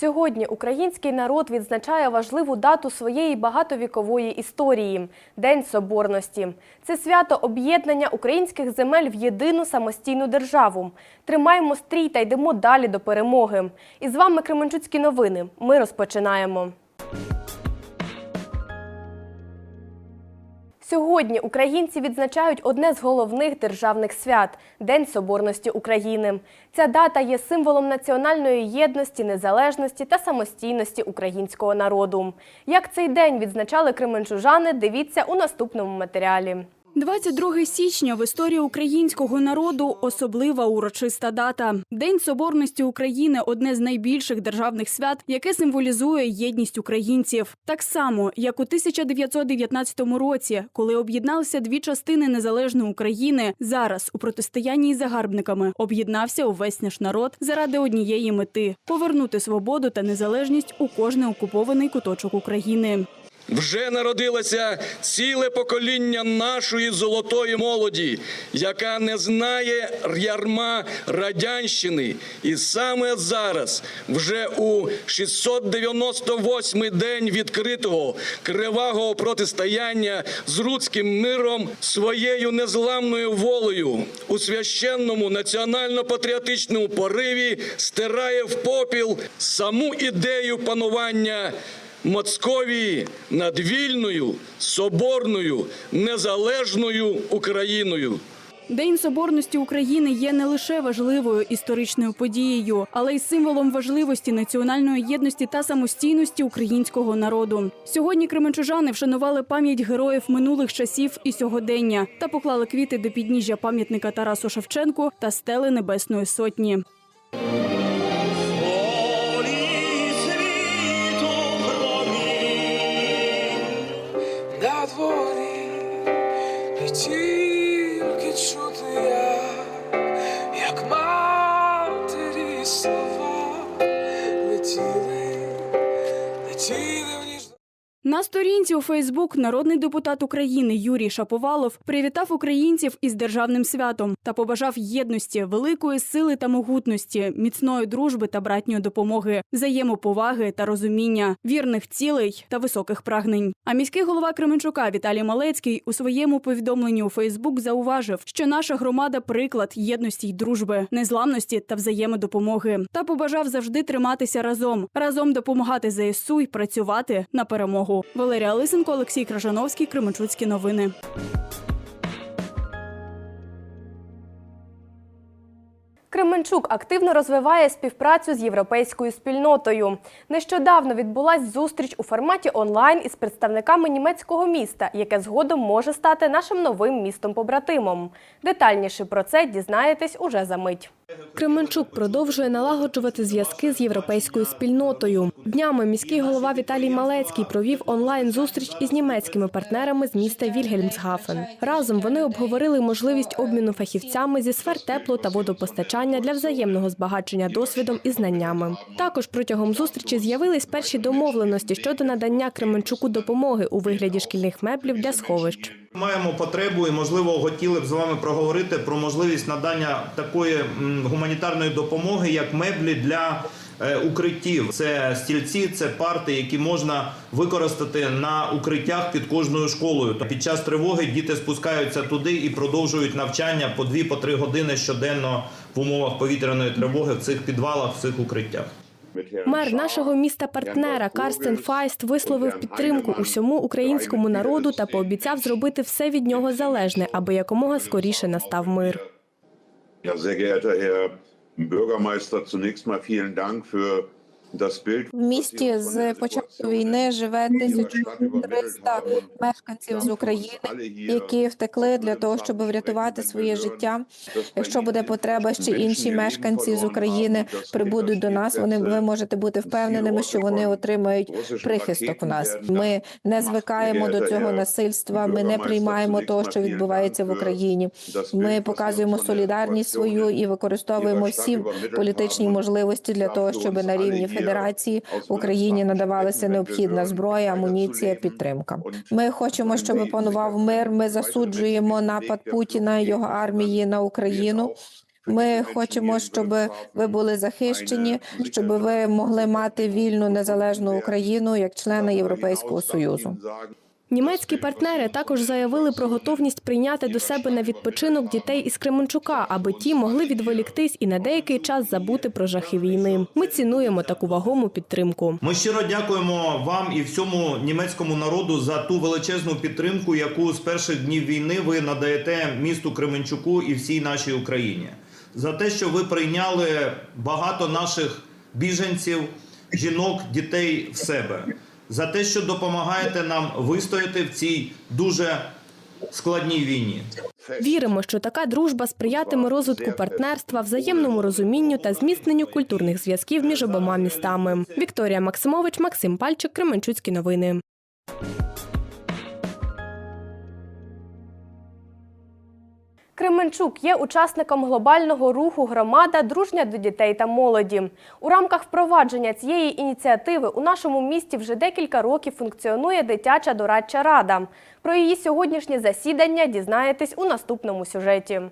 Сьогодні український народ відзначає важливу дату своєї багатовікової історії День Соборності. Це свято об'єднання українських земель в єдину самостійну державу. Тримаємо стрій та йдемо далі до перемоги. І з вами Кременчуцькі новини. Ми розпочинаємо. Сьогодні українці відзначають одне з головних державних свят День Соборності України. Ця дата є символом національної єдності, незалежності та самостійності українського народу. Як цей день відзначали кременчужани, дивіться у наступному матеріалі. 22 січня в історії українського народу особлива урочиста дата. День Соборності України одне з найбільших державних свят, яке символізує єдність українців. Так само, як у 1919 році, коли об'єдналися дві частини незалежної України, зараз у протистоянні із загарбниками об'єднався увесь наш народ заради однієї мети повернути свободу та незалежність у кожний окупований куточок України. Вже народилося ціле покоління нашої золотої молоді, яка не знає ярма радянщини. І саме зараз, вже у 698-й день відкритого кривавого протистояння з руцьким миром, своєю незламною волею у священному національно-патріотичному пориві стирає в попіл саму ідею панування. Московії над вільною, соборною, незалежною Україною. День соборності України є не лише важливою історичною подією, але й символом важливості національної єдності та самостійності українського народу. Сьогодні кременчужани вшанували пам'ять героїв минулих часів і сьогодення та поклали квіти до підніжжя пам'ятника Тарасу Шевченку та стели Небесної Сотні. На сторінці у Фейсбук народний депутат України Юрій Шаповалов привітав українців із державним святом та побажав єдності, великої сили та могутності, міцної дружби та братньої допомоги, взаємоповаги та розуміння, вірних цілей та високих прагнень. А міський голова Кременчука Віталій Малецький у своєму повідомленні у Фейсбук зауважив, що наша громада приклад єдності й дружби, незламності та взаємодопомоги, та побажав завжди триматися разом, разом допомагати ЗСУ й працювати на перемогу. Валерія Лисенко, Олексій Кражановський, Кременчуцькі новини. Кременчук активно розвиває співпрацю з європейською спільнотою. Нещодавно відбулась зустріч у форматі онлайн із представниками німецького міста, яке згодом може стати нашим новим містом-побратимом. Детальніше про це дізнаєтесь уже за мить. Кременчук продовжує налагоджувати зв'язки з європейською спільнотою. Днями міський голова Віталій Малецький провів онлайн-зустріч із німецькими партнерами з міста Вільгельмсгафен. Разом вони обговорили можливість обміну фахівцями зі сфер тепло та водопостачання для взаємного збагачення досвідом і знаннями. Також протягом зустрічі з'явились перші домовленості щодо надання Кременчуку допомоги у вигляді шкільних меблів для сховищ. Маємо потребу і, можливо, хотіли б з вами проговорити про можливість надання такої гуманітарної допомоги, як меблі для укриттів. Це стільці, це парти, які можна використати на укриттях під кожною школою. Та Під час тривоги діти спускаються туди і продовжують навчання по 2-3 години щоденно в умовах повітряної тривоги в цих підвалах, в цих укриттях. Мер нашого міста-партнера Карстен Файст висловив підтримку усьому українському народу та пообіцяв зробити все від нього залежне, аби якомога скоріше настав мир. Bürgermeister, zunächst mal vielen Dank für В місті з початку війни живе 1300 мешканців з України, які втекли для того, щоб врятувати своє життя. Якщо буде потреба, ще інші мешканці з України прибудуть до нас. Вони ви можете бути впевненими, що вони отримають прихисток у нас. Ми не звикаємо до цього насильства. Ми не приймаємо того, що відбувається в Україні. Ми показуємо солідарність свою і використовуємо всі політичні можливості для того, щоб на рівні федерації Україні надавалася необхідна зброя, амуніція, підтримка. Ми хочемо, щоб панував мир. Ми засуджуємо напад Путіна і його армії на Україну. Ми хочемо, щоб ви були захищені, щоб ви могли мати вільну незалежну Україну як члени Європейського союзу. Німецькі партнери також заявили про готовність прийняти до себе на відпочинок дітей із Кременчука, аби ті могли відволіктись і на деякий час забути про жахи війни. Ми цінуємо таку вагому підтримку. Ми щиро дякуємо вам і всьому німецькому народу за ту величезну підтримку, яку з перших днів війни ви надаєте місту Кременчуку і всій нашій Україні. За те, що ви прийняли багато наших біженців, жінок, дітей в себе, за те, що допомагаєте нам вистояти в цій дуже складній війні. Віримо, що така дружба сприятиме розвитку партнерства, взаємному розумінню та зміцненню культурних зв'язків між обома містами. Вікторія Максимович, Максим Пальчик, Кременчуцькі новини. Кременчук є учасником глобального руху Громада дружня до дітей та молоді. У рамках впровадження цієї ініціативи у нашому місті вже декілька років функціонує дитяча дорадча рада. Про її сьогоднішнє засідання дізнаєтесь у наступному сюжеті.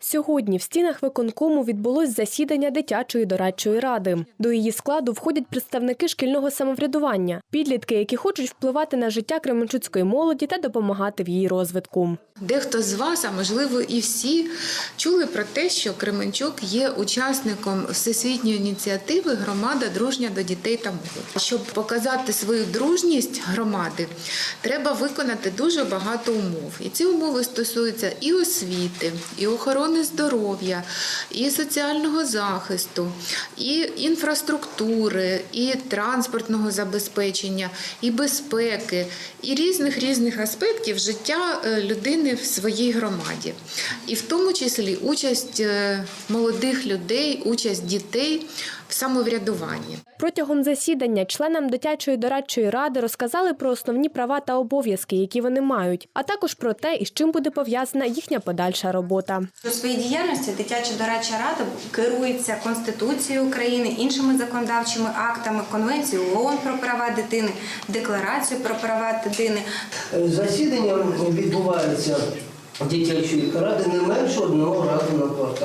Сьогодні в стінах виконкому відбулось засідання дитячої дорадчої ради. До її складу входять представники шкільного самоврядування, підлітки, які хочуть впливати на життя кременчуцької молоді та допомагати в її розвитку. Дехто з вас, а можливо і всі, чули про те, що Кременчук є учасником всесвітньої ініціативи Громада дружня до дітей та молоді. Щоб показати свою дружність громади, треба виконати дуже багато умов. І ці умови стосуються і освіти, і охорони здоров'я, і соціального захисту, і інфраструктури, і транспортного забезпечення, і безпеки, і різних різних аспектів життя е, людини в своїй громаді, і в тому числі участь е, молодих людей, участь дітей в самоврядуванні. Протягом засідання членам дитячої дорадчої ради розказали про основні права та обов'язки, які вони мають, а також про те, із чим буде пов'язана їхня подальша робота. У своїй діяльності дитяча дорадча рада керується Конституцією України, іншими законодавчими актами, Конвенцією ООН про права дитини, Декларацією про права дитини. Засідання відбувається дитячої ради не менше одного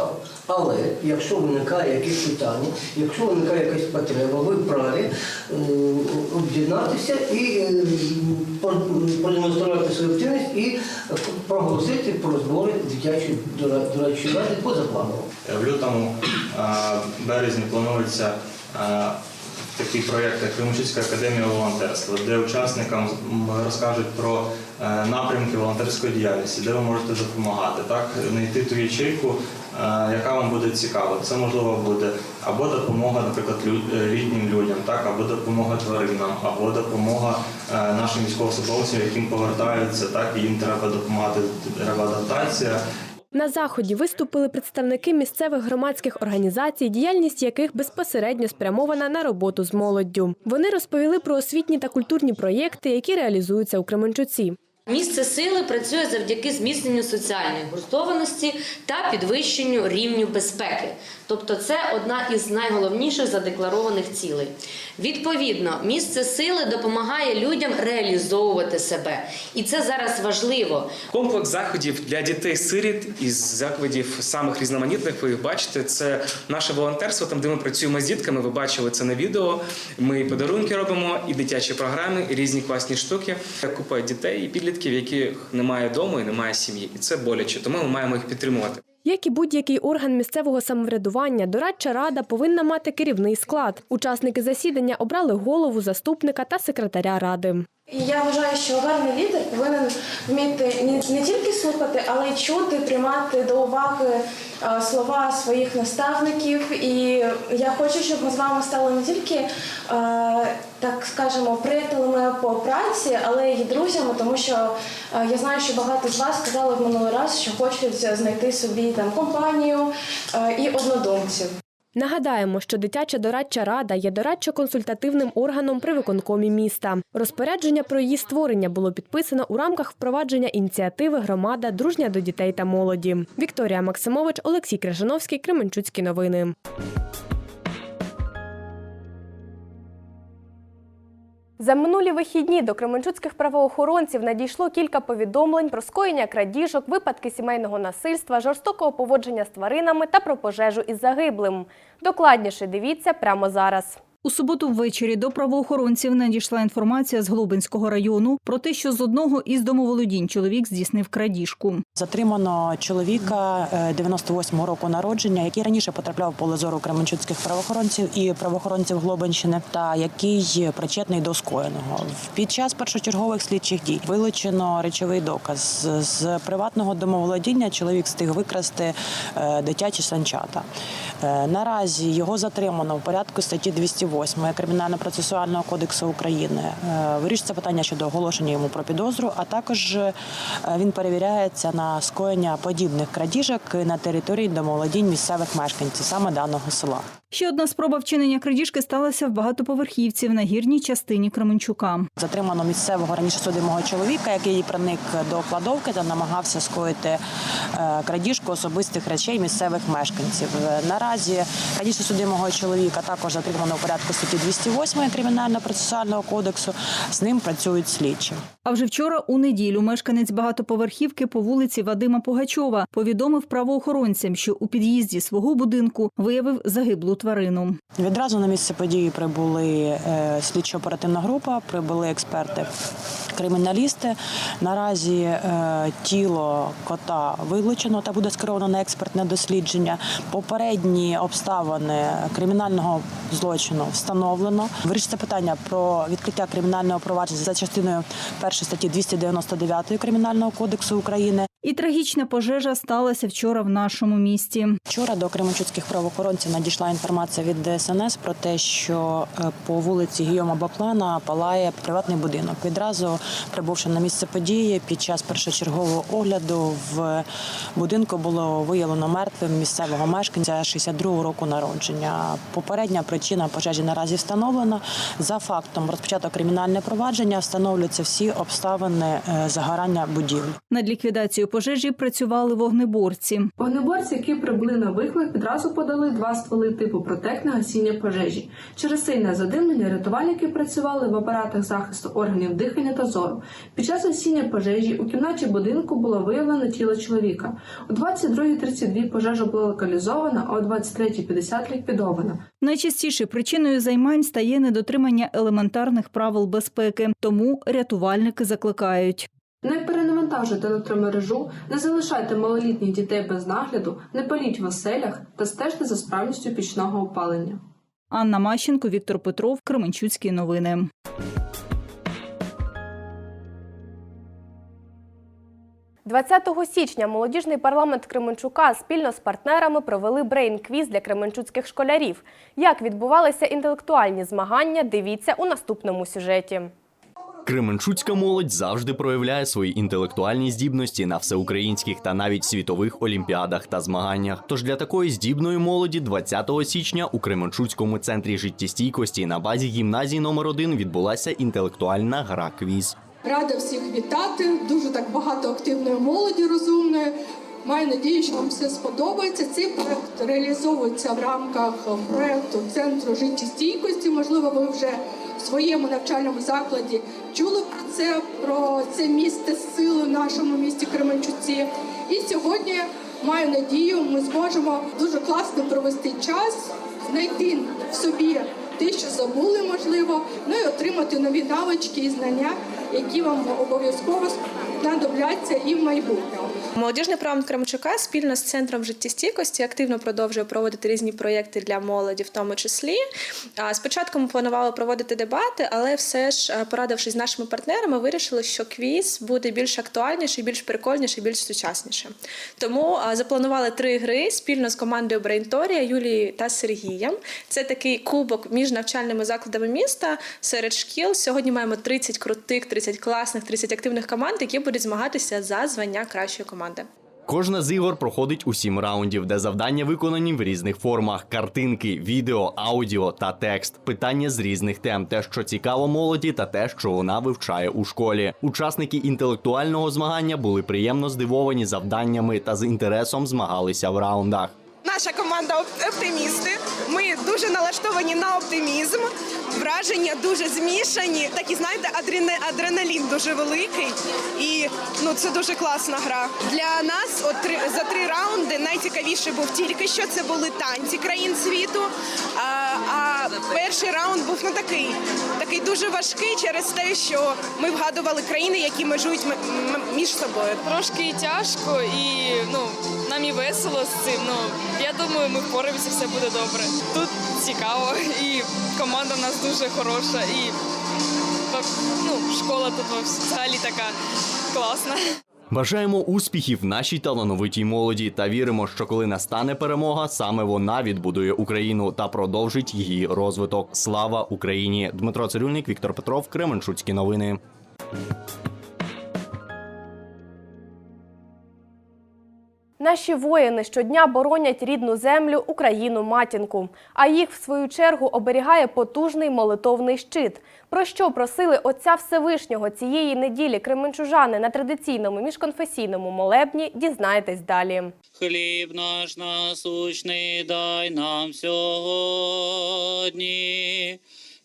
квартал. Але якщо виникає якісь питання, якщо виникає якась потреба, ви вправі е, об'єднатися і е, продемонструвати свою активність і проголосити про збори дитячої дора- дорадчої ради позапланово. В лютому е, березні планується е, такий проєкт, як Кременчуцька академія волонтерства, де учасникам розкажуть про е, напрямки волонтерської діяльності, де ви можете допомагати, так знайти ту ячейку, е, яка вам буде цікава. Це можливо буде або допомога, наприклад, е, літнім людям, так, або допомога тваринам, або допомога е, нашим військовослужбовцям, яким повертаються, так і їм треба допомагати треба адаптація. На заході виступили представники місцевих громадських організацій, діяльність яких безпосередньо спрямована на роботу з молоддю. Вони розповіли про освітні та культурні проєкти, які реалізуються у Кременчуці. Місце сили працює завдяки зміцненню соціальної гуртованості та підвищенню рівню безпеки. Тобто, це одна із найголовніших задекларованих цілей. Відповідно, місце сили допомагає людям реалізовувати себе, і це зараз важливо. Комплекс заходів для дітей-сиріт із закладів самих різноманітних. Ви їх бачите. Це наше волонтерство, там де ми працюємо з дітками. Ви бачили це на відео. Ми і подарунки робимо, і дитячі програми, і різні класні штуки. Купа дітей і підлітків, яких немає дому і немає сім'ї, і це боляче. Тому ми маємо їх підтримувати. Як і будь-який орган місцевого самоврядування, дорадча рада повинна мати керівний склад. Учасники засідання обрали голову, заступника та секретаря ради. І я вважаю, що гарний лідер повинен вміти не, тільки слухати, але й чути, приймати до уваги е, слова своїх наставників. І я хочу, щоб ми з вами стали не тільки, е, так скажемо, приятелями по праці, але й друзями, тому що е, я знаю, що багато з вас сказали в минулий раз, що хочуть знайти собі там компанію і однодумців. Нагадаємо, що дитяча дорадча рада є дорадчо-консультативним органом при виконкомі міста. Розпорядження про її створення було підписано у рамках впровадження ініціативи Громада дружня до дітей та молоді. Вікторія Максимович, Олексій Крижановський, Кременчуцькі новини. За минулі вихідні до кременчуцьких правоохоронців надійшло кілька повідомлень про скоєння крадіжок, випадки сімейного насильства, жорстокого поводження з тваринами та про пожежу із загиблим. Докладніше дивіться прямо зараз. У суботу ввечері до правоохоронців надійшла інформація з Глобинського району про те, що з одного із домоволодінь чоловік здійснив крадіжку. Затримано чоловіка е, 98-го року народження, який раніше потрапляв в поле зору кременчуцьких правоохоронців і правоохоронців Глобинщини, та який причетний до скоєного. Під час першочергових слідчих дій вилучено речовий доказ з приватного домоволодіння. Чоловік встиг викрасти е, дитячі санчата. Е, Наразі його затримано в порядку статті 208 Кримінально-процесуального кодексу України. Е, Вирішується питання щодо оголошення йому про підозру, а також е, він перевіряється на скоєння подібних крадіжок на території домоволодінь місцевих мешканців саме даного села. Ще одна спроба вчинення крадіжки сталася в багатоповерхівців на гірній частині Кременчука. Затримано місцевого раніше судимого чоловіка, який проник до кладовки та намагався скоїти е, крадіжку особистих речей місцевих мешканців. Е, Наразі раніше судимого чоловіка також затримано у порядку статті 208 кримінально-процесуального кодексу. З ним працюють слідчі. А вже вчора у неділю мешканець багатоповерхівки по вулиці Вадима Пугачова повідомив правоохоронцям, що у під'їзді свого будинку виявив загиблу тварину. Відразу на місце події прибули е, слідчо-оперативна група, прибули експерти. Криміналісти наразі е, тіло кота вилучено та буде скеровано на експертне дослідження. Попередні обставини кримінального злочину встановлено. Вирішиться питання про відкриття кримінального провадження за частиною першої статті 299 кримінального кодексу України. І трагічна пожежа сталася вчора в нашому місті. Вчора до кременчуцьких правоохоронців надійшла інформація від ДСНС про те, що е, по вулиці Гійома Баплана палає приватний будинок. Відразу прибувши на місце події, під час першочергового огляду в будинку було виявлено мертвим місцевого мешканця 62-го року народження. Попередня причина пожежі наразі встановлена. За фактом розпочато кримінальне провадження, встановлюються всі обставини е, загорання будівлі. Над ліквідацією пожежі працювали вогнеборці. Вогнеборці, які прибули на виклик, відразу подали два стволи типу протек на гасіння пожежі. Через сильне задимлення рятувальники працювали в апаратах захисту органів дихання та зору. Під час гасіння пожежі у кімнаті будинку було виявлено тіло чоловіка. У 22.32 пожежа була локалізована, а о 23.50 ліквідована. Найчастіше причиною займань стає недотримання елементарних правил безпеки, тому рятувальники закликають. Не перенавантажуйте електромережу, не залишайте малолітніх дітей без нагляду, не паліть в оселях та стежте за справністю пічного опалення. Анна Мащенко, Віктор Петров, Кременчуцькі новини. – 20 січня молодіжний парламент Кременчука спільно з партнерами провели брейн-квіз для кременчуцьких школярів. Як відбувалися інтелектуальні змагання, дивіться у наступному сюжеті. Кременчуцька молодь завжди проявляє свої інтелектуальні здібності на всеукраїнських та навіть світових олімпіадах та змаганнях. Тож для такої здібної молоді 20 січня у Кременчуцькому центрі життєстійкості на базі гімназії номер 1 відбулася інтелектуальна гра квіз. Рада всіх вітати. Дуже так багато активної молоді розумної. Маю надію, що вам все сподобається. Цей проект реалізовується в рамках проекту Центру життєстійкості. Можливо, ви вже в своєму навчальному закладі чули про це, про це місце сили в нашому місті Кременчуці. І сьогодні маю надію, ми зможемо дуже класно провести час, знайти в собі те, що забули, можливо, ну і отримати нові навички і знання, які вам обов'язково знадобляться і в майбутньому. Молодіжний парламент Кремчука спільно з центром життєстійкості активно продовжує проводити різні проєкти для молоді, в тому числі. Спочатку ми планували проводити дебати, але все ж, порадившись з нашими партнерами, вирішили, що квіз буде більш актуальніший, більш прикольніший, більш сучасніший. Тому запланували три гри спільно з командою Брейнторія Юлією та Сергієм. Це такий кубок між навчальними закладами міста серед шкіл. Сьогодні маємо 30 крутих, 30 класних, 30 активних команд, які будуть змагатися за звання кращої команди. Кожна з ігор проходить у сім раундів, де завдання виконані в різних формах: картинки, відео, аудіо та текст, питання з різних тем, те, що цікаво молоді, та те, що вона вивчає у школі. Учасники інтелектуального змагання були приємно здивовані завданнями та з інтересом змагалися в раундах. наша команда оптимісти. Ми дуже налаштовані на оптимізм. Враження дуже змішані. Такі, знаєте, адреналін дуже великий. І ну це дуже класна гра. Для нас от три, за три раунди найцікавіше був тільки що це були танці країн світу. А, а перший раунд був ну такий, такий дуже важкий через те, що ми вгадували країни, які межують між собою. Трошки тяжко і ну нам і весело з цим. Ну я думаю, ми впораємося, все буде добре. Тут цікаво, і команда в нас дуже хороша, і ну, школа тут взагалі така класна. Бажаємо успіхів нашій талановитій молоді та віримо, що коли настане перемога, саме вона відбудує Україну та продовжить її розвиток. Слава Україні! Дмитро Цирюльник, Віктор Петров, Кременчуцькі новини. Наші воїни щодня боронять рідну землю, Україну матінку. А їх, в свою чергу, оберігає потужний молитовний щит. Про що просили Отця Всевишнього цієї неділі кременчужани на традиційному міжконфесійному молебні, дізнаєтесь далі. Хліб наш насущний дай нам сьогодні,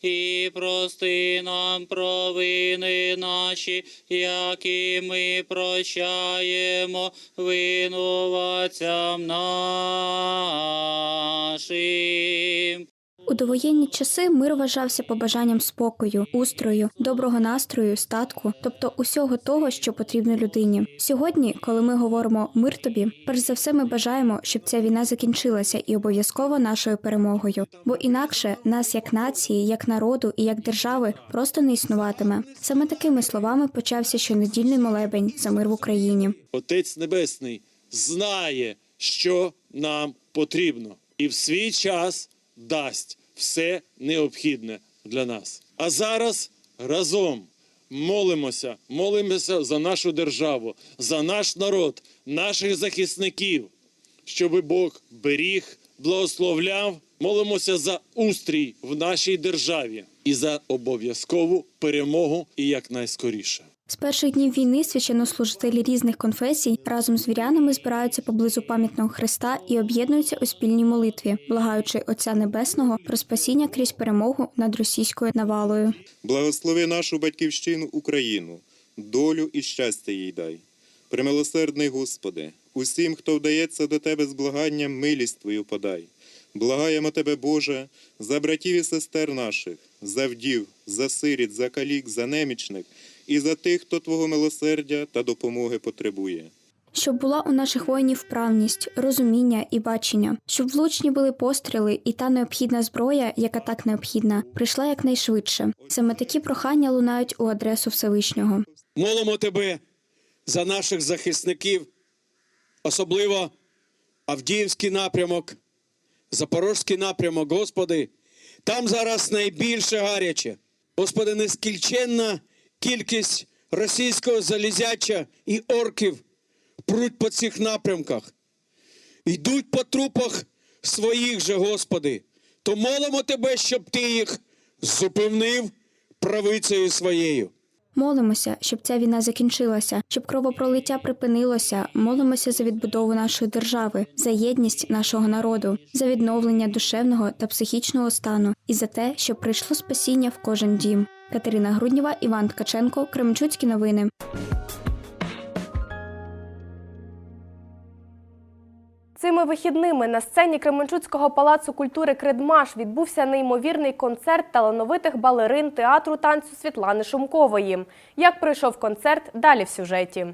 і прости нам провини наші, які ми прощаємо винуватцям нашим. У довоєнні часи мир вважався побажанням спокою, устрою, доброго настрою, статку, тобто усього того, що потрібно людині. Сьогодні, коли ми говоримо мир тобі, перш за все ми бажаємо, щоб ця війна закінчилася і обов'язково нашою перемогою. Бо інакше нас як нації, як народу і як держави просто не існуватиме. Саме такими словами почався щонедільний молебень за мир в Україні. Отець Небесний знає, що нам потрібно, і в свій час дасть все необхідне для нас. А зараз разом молимося, молимося за нашу державу, за наш народ, наших захисників, щоб Бог беріг, благословляв. Молимося за устрій в нашій державі і за обов'язкову перемогу і якнайскоріше. З перших днів війни священнослужителі різних конфесій разом з вірянами збираються поблизу пам'ятного хреста і об'єднуються у спільній молитві, благаючи Отця Небесного про спасіння крізь перемогу над російською навалою. Благослови нашу батьківщину Україну, долю і щастя їй дай. Примилосердний Господи, усім, хто вдається до Тебе з благанням, милість Твою подай. Благаємо Тебе, Боже, за братів і сестер наших, за вдів, за сиріт, за калік, за немічних і за тих, хто Твого милосердя та допомоги потребує. Щоб була у наших воїнів вправність, розуміння і бачення, щоб влучні були постріли, і та необхідна зброя, яка так необхідна, прийшла якнайшвидше. Саме такі прохання лунають у адресу Всевишнього. Молимо тебе за наших захисників, особливо Авдіївський напрямок, Запорозький напрямок, Господи. Там зараз найбільше гаряче. Господи, нескільченна кількість російського залізяча і орків пруть по цих напрямках. Йдуть по трупах своїх же, Господи. То молимо Тебе, щоб Ти їх зупинив правицею своєю. Молимося, щоб ця війна закінчилася, щоб кровопролиття припинилося. Молимося за відбудову нашої держави, за єдність нашого народу, за відновлення душевного та психічного стану і за те, щоб прийшло спасіння в кожен дім. Катерина Груднєва, Іван Ткаченко, Кременчуцькі новини. Цими вихідними на сцені Кременчуцького палацу культури Кредмаш відбувся неймовірний концерт талановитих балерин театру танцю Світлани Шумкової. Як пройшов концерт, далі в сюжеті.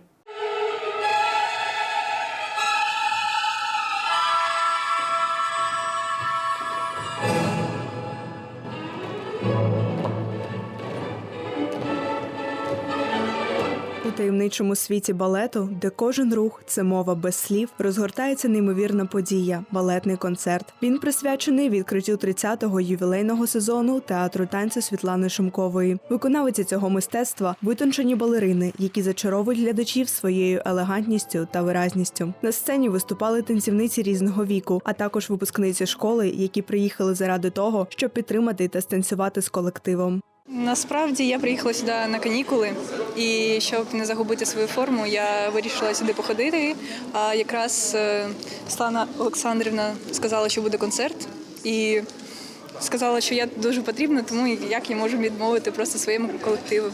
Таємничому світі балету, де кожен рух це мова без слів, розгортається неймовірна подія балетний концерт. Він присвячений відкриттю 30-го ювілейного сезону театру танцю Світлани Шумкової. Виконавиці цього мистецтва витончені балерини, які зачаровують глядачів своєю елегантністю та виразністю. На сцені виступали танцівниці різного віку, а також випускниці школи, які приїхали заради того, щоб підтримати та станцювати з колективом. Насправді я приїхала сюди на канікули, і щоб не загубити свою форму, я вирішила сюди походити. А якраз е, Слана Олександрівна сказала, що буде концерт, і сказала, що я дуже потрібна, тому як я можу відмовити просто своєму колективу.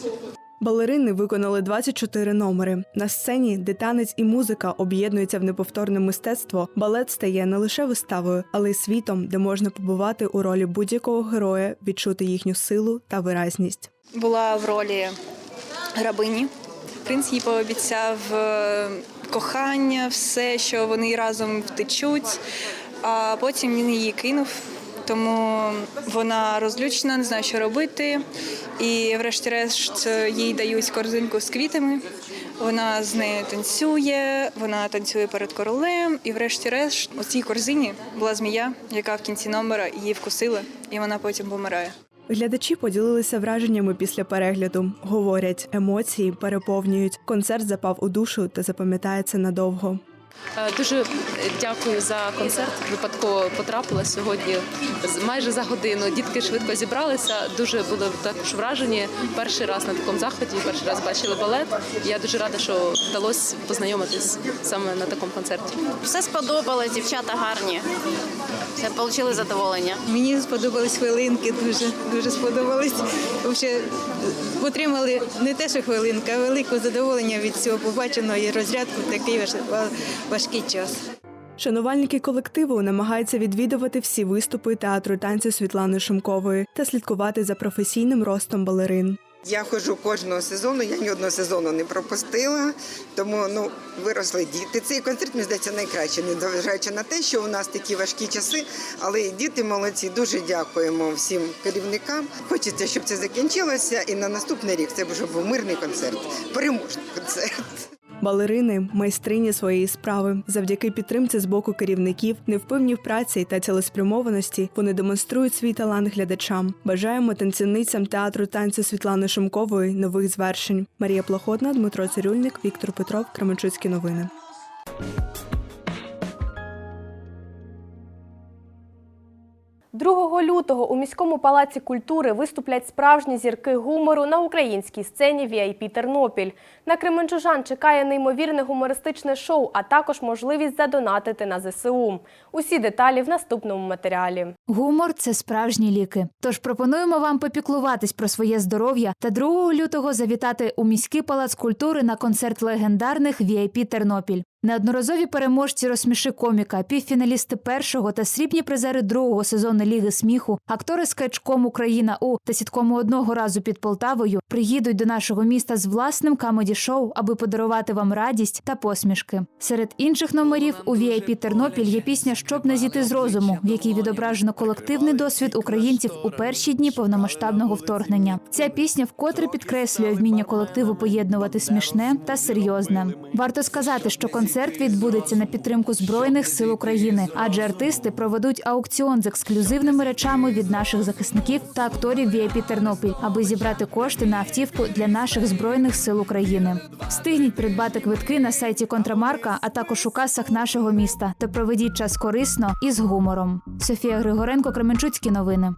Балерини виконали 24 номери. На сцені, де танець і музика об'єднуються в неповторне мистецтво, балет стає не лише виставою, але й світом, де можна побувати у ролі будь-якого героя, відчути їхню силу та виразність. Була в ролі грабині. Принц їй пообіцяв е, кохання, все, що вони разом втечуть, а потім він її кинув. Тому вона розлючена, не знає, що робити. І, врешті-решт, їй дають корзинку з квітами. Вона з нею танцює, вона танцює перед королем. І, врешті-решт, у цій корзині була змія, яка в кінці номера її вкусила, і вона потім помирає. Глядачі поділилися враженнями після перегляду. Говорять, емоції переповнюють. Концерт запав у душу та запам'ятається надовго. Е, Дуже дякую за концерт. Випадково потрапила сьогодні майже за годину. Дітки швидко зібралися. Дуже були також вражені. Перший раз на такому заході, перший раз бачили балет. Я дуже рада, що вдалося познайомитись саме на такому концерті. Все сподобалось, дівчата гарні. Все отримали задоволення. Мені сподобались хвилинки, дуже дуже сподобались. Взагалі, отримали не те, що хвилинка, а велике задоволення від цього побаченого і розрядку в такий важкий час. Шанувальники колективу намагаються відвідувати всі виступи театру танцю Світлани Шумкової та слідкувати за професійним ростом балерин. Я ходжу кожного сезону, я ні одного сезону не пропустила, тому ну виросли діти. Цей концерт мені здається найкраще, незважаючи на те, що у нас такі важкі часи. Але і діти молодці. Дуже дякуємо всім керівникам. Хочеться, щоб це закінчилося, і на наступний рік це вже був мирний концерт, переможний концерт. Балерини майстрині своєї справи. Завдяки підтримці з боку керівників, невпевні в праці та цілеспрямованості вони демонструють свій талант глядачам. Бажаємо танцівницям театру танцю Світлани Шумкової нових звершень. Марія Плохотна, Дмитро Цирюльник, Віктор Петров, Кременчуцькі новини. 2 лютого у міському палаці культури виступлять справжні зірки гумору на українській сцені VIP Тернопіль. На кременчужан чекає неймовірне гумористичне шоу, а також можливість задонатити на ЗСУ. Усі деталі в наступному матеріалі. Гумор це справжні ліки. Тож пропонуємо вам попіклуватись про своє здоров'я та 2 лютого завітати у міський палац культури на концерт легендарних VIP Тернопіль. Неодноразові переможці розсміши коміка, півфіналісти першого та срібні призери другого сезону Ліги сміху, актори скетчком Україна у та сіткому одного разу під Полтавою приїдуть до нашого міста з власним камеді-шоу, аби подарувати вам радість та посмішки. Серед інших номерів у VIP Тернопіль є пісня Щоб не зійти з розуму, в якій відображено колективний досвід українців у перші дні повномасштабного вторгнення. Ця пісня вкотре підкреслює вміння колективу поєднувати смішне та серйозне. Варто сказати, що концерт відбудеться на підтримку збройних сил України, адже артисти проведуть аукціон з ексклюзивними речами від наших захисників та акторів VIP Тернопіль, аби зібрати кошти на автівку для наших збройних сил України. Встигніть придбати квитки на сайті Контрамарка, а також у касах нашого міста. Та проведіть час корисно і з гумором. Софія Григоренко, Кременчуцькі новини.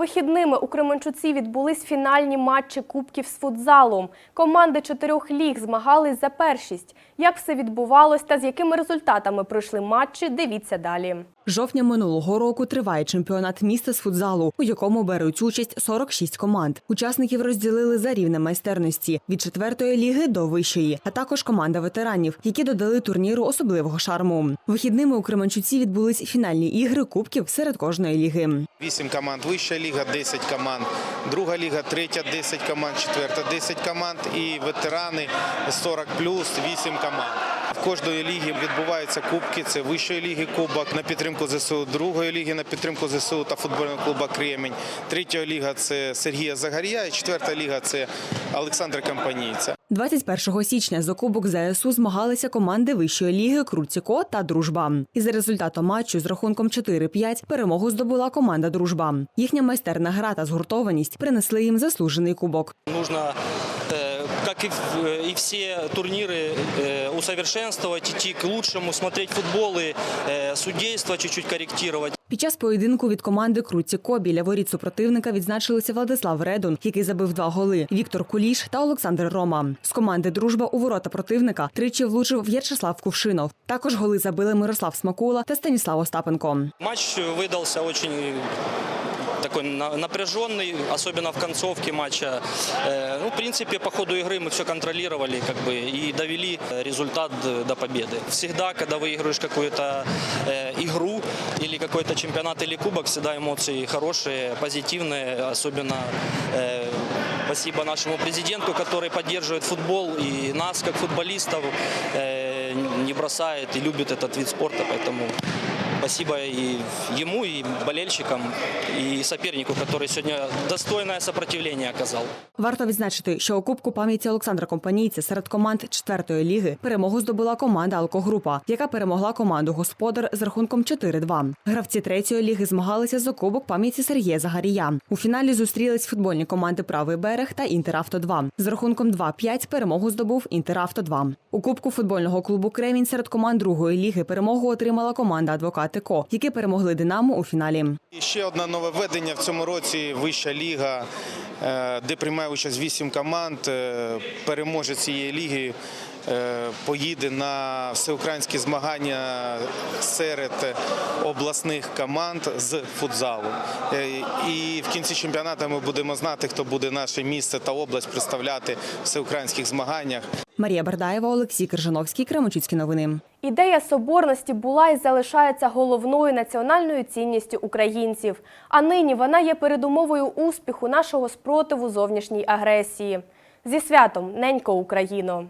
Вихідними у Кременчуці відбулись фінальні матчі Кубків з футзалу. Команди чотирьох ліг змагались за першість. Як все відбувалось та з якими результатами пройшли матчі, дивіться далі. Жовтня минулого року триває чемпіонат міста з футзалу, у якому беруть участь 46 команд. Учасників розділили за рівнем майстерності від четвертої ліги до вищої, а також команда ветеранів, які додали турніру особливого шарму. Вихідними у Кременчуці відбулись фінальні ігри кубків серед кожної ліги. Вісім команд, вища ліга 10 команд, друга ліга, третя 10 команд, четверта 10 команд і ветерани 40 плюс 8 команд. Кожної ліги відбуваються кубки. Це вищої ліги кубок на підтримку ЗСУ, другої ліги на підтримку ЗСУ та футбольного клубу Кремінь. Третя ліга це Сергія Загарія, і четверта ліга це Олександра Компанійця. 21 січня за кубок ЗСУ змагалися команди вищої ліги Круціко та Дружба. І за результатом матчу з рахунком 4-5 перемогу здобула команда Дружба. Їхня майстерна гра та згуртованість принесли їм заслужений кубок. Нужно э, как и, в- и все турниры, э, усовершенствовать, идти к лучшему, смотреть футбол и э, судейство чуть-чуть корректировать. Під час поєдинку від команди Круці Ко біля воріт супротивника відзначилися Владислав Редун, який забив два голи, Віктор Куліш та Олександр Рома. З команди Дружба у ворота противника тричі влучив В'ячеслав Кувшинов. Також голи забили Мирослав Смакула та Станіслав Остапенко. Матч выдался очень такой на- напряженный, особенно в концовке матча. Э, Ну, в принципе, по ходу игры мы все контролировали как бы, и довели э, результат д- до победы. Всегда, когда выигрываешь какую-то э, игру или какой-то чемпионат или кубок, всегда эмоции хорошие, позитивные. Особенно э, спасибо нашему президенту, который поддерживает футбол и нас, как футболистов, э, не бросает и любит этот вид спорта. Поэтому Спасибо и ему, и болельщикам, и сопернику, который сегодня достойное сопротивление оказал. Варто відзначити, що у Кубку пам'яті Олександра Компанійця серед команд четвертої ліги перемогу здобула команда Алкогрупа, яка перемогла команду Господар з рахунком 4-2. Гравці третьої ліги змагалися за Кубок пам'яті Сергія Загарія. У фіналі зустрілись футбольні команди Правий берег та Інтеравто 2 З рахунком 2-5 перемогу здобув Інтеравто 2 У Кубку футбольного клубу Кремінь серед команд другої ліги перемогу отримала команда Адвокати Ко, які перемогли Динамо у фіналі. І ще одне нове введення в цьому році вища ліга, е, де приймає участь вісім команд. Е, Переможець цієї ліги поїде на всеукраїнські змагання серед обласних команд з футзалу. Е, І в кінці чемпіонату ми будемо знати, хто буде наше місце та область представляти в всеукраїнських змаганнях. Марія Бардаєва, Олексій Крижановський, Кременчуцькі новини. Ідея соборності була і залишається головною національною цінністю українців. А нині вона є передумовою успіху нашого спротиву зовнішній агресії. Зі святом, ненько Україно!